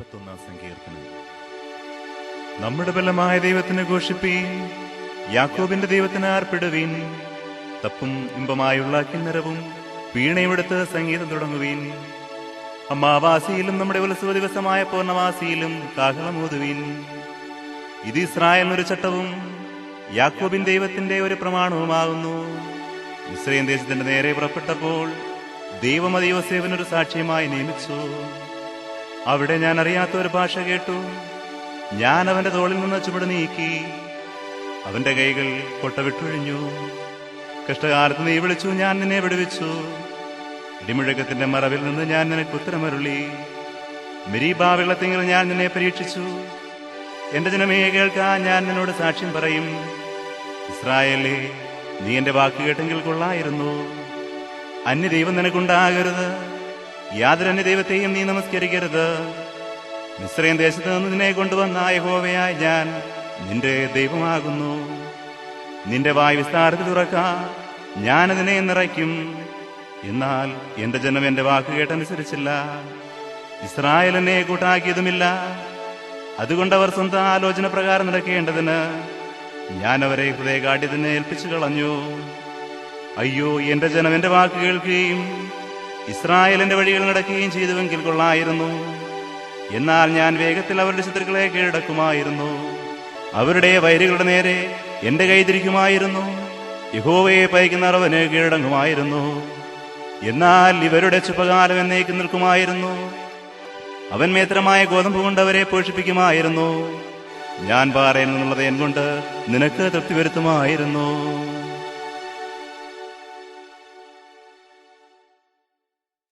അൻപത്തൊന്നാം സങ്കീർത്തനം. നമ്മുടെ ബലമായ ദൈവത്തിന് ഘോഷിപ്പീൻ യാക്കോബിന്റെ ദൈവത്തിന് ആർപ്പിടുവീൻ തപ്പും ഇമ്പമായുള്ള കിന്നരവും വീണയുമെടുത്ത് സംഗീതം തുടങ്ങുവീൻ. അമ്മാവാസിയിലും നമ്മുടെ ഉത്സവ ദിവസമായ പൂർണവാസിയിലും കാഹളമോതുവീൻ ഇത് ഇസ്രായേലിന് ഒരു ചട്ടവും യാക്കോബിൻ ദൈവത്തിന്റെ ഒരു പ്രമാണവുമാകുന്നു. ഇസ്രയേൽ ദേശത്തിന്റെ നേരെ പുറപ്പെട്ടപ്പോൾ ദൈവം സാക്ഷ്യമായി നിയമിച്ചു. അവിടെ ഞാൻ അറിയാത്ത ഒരു ഭാഷ കേട്ടു. ഞാൻ അവന്റെ തോളിൽ നിന്ന് ചുവട് നീക്കി. അവന്റെ കൈകൾ കൊട്ട വിട്ടൊഴിഞ്ഞു കഷ്ടകാലത്ത് നീ വിളിച്ചു ഞാൻ നിന്നെ വിടുവിച്ചു. ഇടിമുഴക്കത്തിന്റെ മറവിൽ നിന്ന് ഞാൻ നിനക്ക് ഉത്തരമരുളി. മിരീബാ വെള്ളത്തിങ്കിൽ ഞാൻ നിന്നെ പരീക്ഷിച്ചു. എന്റെ ജനമേ കേൾക്കാൻ ഞാൻ നിന്നോട് സാക്ഷ്യം പറയും. ഇസ്രായേലേ നീ എന്റെ വാക്ക് കേട്ടെങ്കിൽ കൊള്ളായിരുന്നു. അന്യദൈവം നിനക്കുണ്ടാകരുത്. യാതൊരു അന്യദൈവത്തെയും നീ നമസ്കരിക്കരുത്. മിശ്രയും ദേശത്ത് നിന്ന് നിന്നെ കൊണ്ടുവന്ന യഹോവയായ ഞാൻ നിന്റെ ദൈവമാകുന്നു. നിന്റെ വായ് വിസ്താരത്തിൽ തുറക്ക ഞാനതിനെ നിറയ്ക്കും. എന്നാൽ എന്റെ ജനം എന്റെ വാക്ക് കേട്ടനുസരിച്ചില്ല. ഇസ്രായേൽ എന്നെ കൂട്ടാക്കിയതുമില്ല. അതുകൊണ്ട് അവർ സ്വന്തം ആലോചന പ്രകാരം നടക്കേണ്ടതിന് ഞാൻ അവരെ ഹൃദയകാഠ്യത്തിന് ഏൽപ്പിച്ചു കളഞ്ഞു. അയ്യോ എന്റെ ജനം എന്റെ വാക്ക് കേൾക്കുകയും ഇസ്രായേലിന്റെ വഴികൾ നടക്കുകയും ചെയ്തുവെങ്കിൽ കൊള്ളായിരുന്നു. എന്നാൽ ഞാൻ വേഗത്തിൽ അവരുടെ ശത്രുക്കളെ കീഴടക്കുമായിരുന്നു. അവരുടെ വൈരികളുടെ നേരെ എന്റെ കൈതിരിക്കുമായിരുന്നു യഹോവയെ പയക്കുന്ന അറവന് കീഴടങ്ങുമായിരുന്നു. എന്നാൽ ഇവരുടെ ചുപകാലം എന്നേക്ക് നിൽക്കുമായിരുന്നു. അവൻ മേത്രമായ ഗോതമ്പ് കൊണ്ട് അവരെ പോഷിപ്പിക്കുമായിരുന്നു. ഞാൻ പാറയിൽ നിന്നുള്ളത് എൻ കൊണ്ട് നിനക്ക് തൃപ്തി വരുത്തുമായിരുന്നു